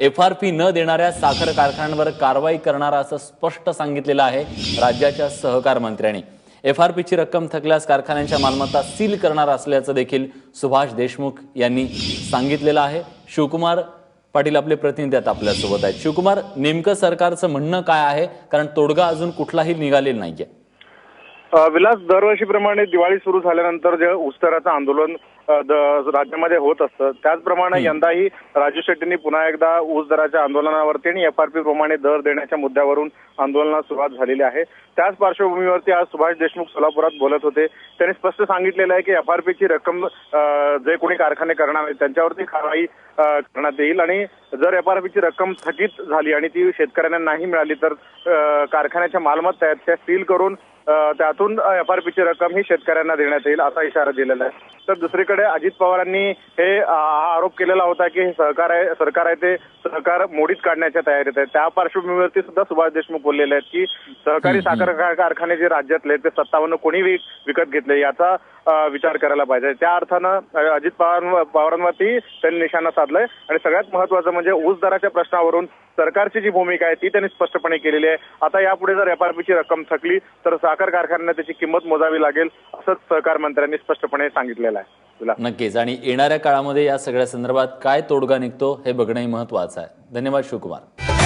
F R P न देणाऱ्या साखर कारखान्यांवर कारवाई करणार असं स्पष्ट सांगितलेलं आहे राज्याच्या सहकार मंत्र्यांनी. एफ आर पीची रक्कम थकल्यास कारखान्यांच्या मालमत्ता सील करणार असल्याचं देखील सुभाष देशमुख यांनी सांगितलेलं आहे. शिवकुमार पाटील आपले प्रतिनिधी आता आपल्यासोबत आहेत. शिवकुमार नेमकं सरकारचं म्हणणं काय आहे? कारण तोडगा अजून कुठलाही निघालेला नाहीये. आहे विलास दरवर्षीप्रमाणे दिवाळी सुरू झाल्यानंतर जे ऊसदराचं आंदोलन राज्यामध्ये होत असतं त्याचप्रमाणे यंदाही राजू शेट्टींनी पुन्हा एकदा ऊस दराच्या आंदोलनावरती आणि एफआरपी प्रमाणे दर देण्याच्या मुद्द्यावरून आंदोलनास सुरुवात झालेली आहे. त्याच पार्श्वभूमीवरती आज सुभाष देशमुख सोलापुरात बोलत होते. त्यांनी स्पष्ट सांगितलेलं आहे की एफआरपीची रक्कम अ, जे कोणी कारखाने करणार आहेत त्यांच्यावरती कारवाई करण्यात येईल. आणि जर एफआरपीची रक्कम थकीत झाली आणि ती शेतकऱ्यांना नाही मिळाली तर कारखान्याच्या मालमत्ता आहेत त्या सील करून त्यातून एफआरपीची रक्कम ही शेतकऱ्यांना देण्यात येईल असा इशारा दिलेला आहे. तर दुसरीकडे अजित पवारांनी हे हा आरोप केलेला होता की हे सहकार आहे सरकार आहे ते सहकार मोडीत काढण्याच्या तयारीत आहे. त्या पार्श्वभूमीवरती सुद्धा सुभाष देशमुख बोललेले आहेत की सहकारी साखर कार- कारखाने जे राज्यातले ते सत्तावन्न कोणी विकत घेतले याचा विचार करायला पाहिजे. त्या अर्थानं अजित पवार पवारांवरती त्यांनी निशाणा साधलाय. आणि सगळ्यात महत्वाचं म्हणजे ऊस दराच्या प्रश्नावरून सरकारची जी भूमिका आहे ती त्यांनी स्पष्टपणे केलेली आहे. आता यापुढे जर एफआरपीची रक्कम थकली तर साखर कारखान्यांना त्याची किंमत मोजावी लागेल असंच सहकार मंत्र्यांनी स्पष्टपणे सांगितलेलं आहे. तुला? नक्कीच. आणि येणाऱ्या काळामध्ये या सगळ्या संदर्भात काय तोडगा निघतो हे बघणंही महत्वाचं आहे. धन्यवाद शिवकुमार.